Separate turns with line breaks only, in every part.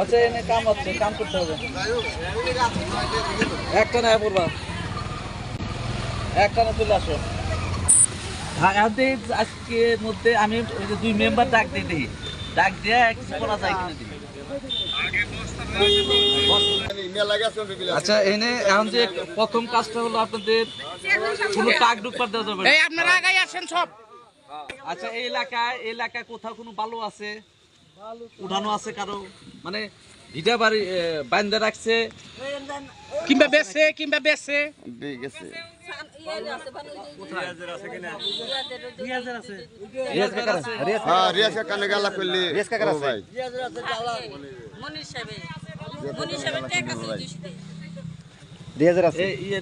আচ্ছা এনে কাম হচ্ছে কাম করতে হবে। একটা না পড়বা। একটা না চলে আসো। মধ্যে আমি ওই যে দুই মেম্বার ডাক দিয়ে দিই। ডাক দিয়ে কিছু করা যায় কিনা দিই। আচ্ছা এনে এখন যে প্রথম কাজটা হলো আপনাদের কোনো টাক ডুকবার দেওয়া যাবে
আপনারা আগাই আসেন সব।
আচ্ছা এই এলাকায় এলাকায় কোথাও কোনো বালু আছে? উঠানো আছে কারও? মানে ইটা বাড়ি বান্ধে রাখছে।
কিংবা বেচছে কিংবা
বেকার আছে।
হ্যাঁ
ইয়ে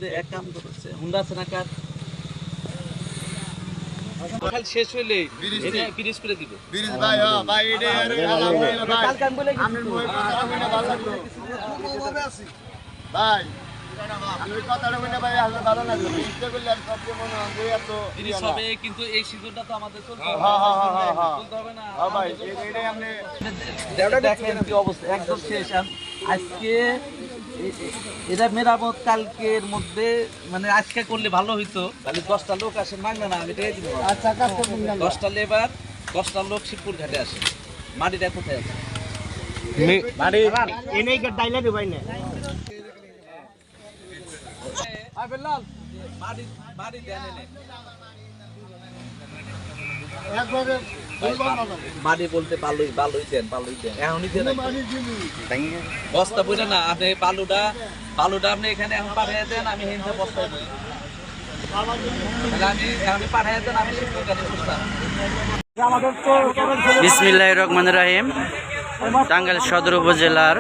হুন্ডা আছে না কার? খালি শেষ হইলে এনে ফিনিশ করে দিবে।
বিরিজ ভাই হ্যাঁ ভাই এটা আরে গালা কইলো ভাই। আপনার মই কথা কইনা ভালো লাগল। কথাটা কইনা ভাই
কিন্তু এই সিজনটা তো আমাদের চলতে হবে। না। দেখেন কি অবস্থা একদম শেষ। আজকে এটা মেরামত কালকের মধ্যে মানে আজকে করলে ভালো হইতো। তাহলে দশটা লোক আসে মাগনা না আমি
আচ্ছা
দশটা লেবার দশটা লোক শিবপুর ঘাটে আসে। মাটিটা কোথায় আছে?
বাড়ি এনেই ডাইলা দিবাই না
মাটি মাটি দেন
একবারে
মাটি বলতে বালুই বালুই দেন বালুই দেন। এখনই দেন বস্তা বুঝে না আপনি বালুটা বালুটা আপনি এখানে এখন পাঠিয়ে দেন আমি হিন্দে বস্তায় বলি
বিসমিল্লাহ রহমান রাহিম। টাঙ্গাইল সদর উপজেলার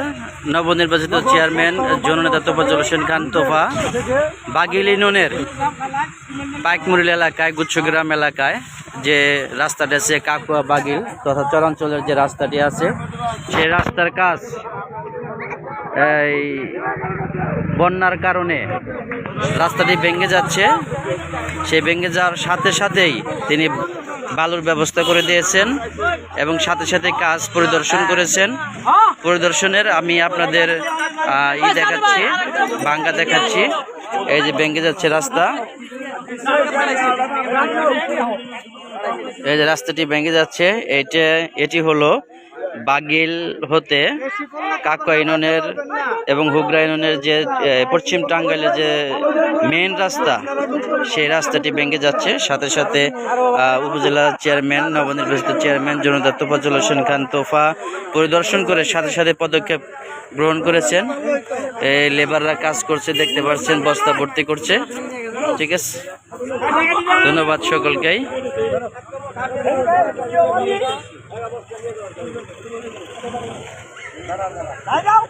নবনির্বাচিত চেয়ারম্যান জননেতা তোফাজল হোসেন খান তোফা। বাগিল ইউনিয়নের পাইকমুরিল এলাকায় গুচ্ছগ্রাম এলাকায়। যে রাস্তাটি আছে কাকুয়া বাগিল তথা চরাঞ্চলের যে রাস্তাটি আছে, সেই রাস্তার কাজ এই বন্যার কারণে রাস্তাটি ভেঙে যাচ্ছে। সেই ভেঙে যাওয়ার সাথে সাথেই তিনি বালুর ব্যবস্থা করে দিয়েছেন এবং সাথে সাথে কাজ পরিদর্শন করেছেন। পরিদর্শনের আমি আপনাদের ই দেখাচ্ছি ভাঙ্গা দেখাচ্ছি। এই যে ভেঙে যাচ্ছে রাস্তা। এই যে রাস্তাটি ভেঙে যাচ্ছে, এইটা, এটি হলো বাগিল হতে কাকুয়া ইউনিয়নের এবং হুগরা ইউনিয়নের যে পশ্চিম টাঙ্গাইলের যে মেন রাস্তা, সেই রাস্তাটি ভেঙে যাচ্ছে। সাথে সাথে উপজেলা চেয়ারম্যান নবনির্বাচিত চেয়ারম্যান জনতা তোফাজুল হোসেন খান তোফা পরিদর্শন করে সাথে সাথে পদক্ষেপ গ্রহণ করেছেন। এই লেবাররা কাজ করছে, দেখতে পাচ্ছেন, বস্তা ভর্তি করছে। ঠিক আছে। ধন্যবাদ সকলকেই।
দাঁড়াও